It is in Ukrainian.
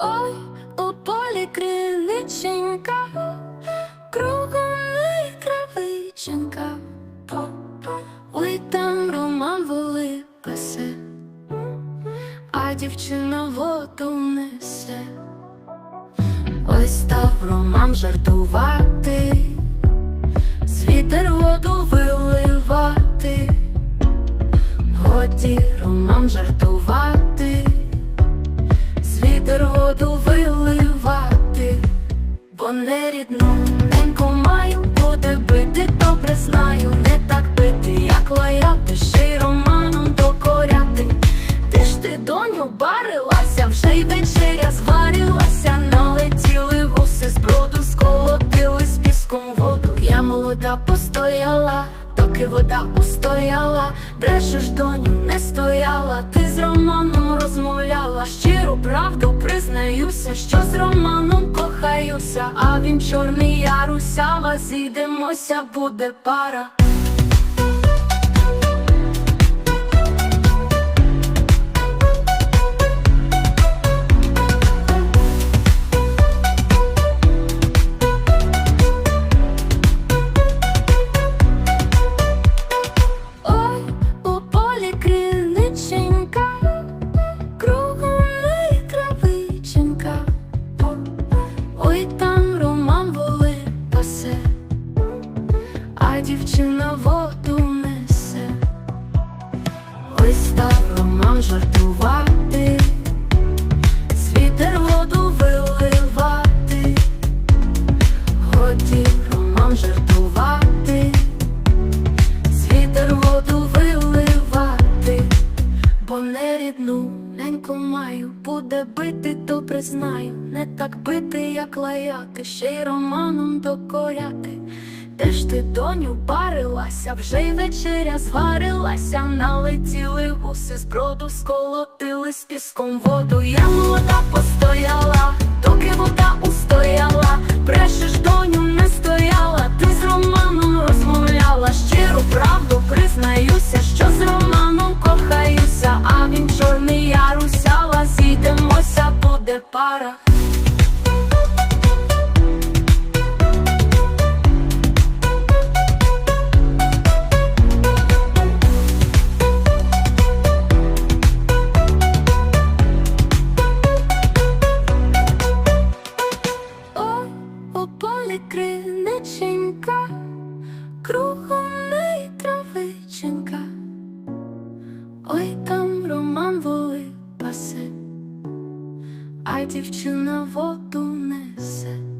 Ой, у полі криниченька, кругом неї травиченька. Ой, там роман воли а дівчина воду несе. Ой, став роман жартувати, звітер воду бо не рідну неньку маю, бити, добре знаю, не так бити, як лаяти, ще й романом докоряти. Ти ж ти, доню, барилася, вже й вечеря зварилася, налетіли гуси з броду, сколотили з піском воду. Я молода постояла, доки вода устояла, брешеш, доню, не стояла, ти з Романом розмовляла, щиру правду признаюся, що з Романом кохаюся, а він чорний, я русява, зійдемося, буде пара. Дівчина воду несе. Ой, став роман жартувати, світер воду виливати, годі роман жартувати. Світер воду виливати, бо не рідну неньку маю, буде бити, добре знаю, не так бити, як лаяти, ще й романом докоряти. Де ж ти, доню, барилася, вже й вечеря зварилася, налетіли гуси з броду, сколотили з піском воду. Я молода постояла, доки вода устояла, брешеш, доню, не стояла, ти з Романом розмовляла, щиру правду признаюся, що з Романом кохаюся, а він чорний, я русяла, зійдемося, буде пара. а дівчина воду несе.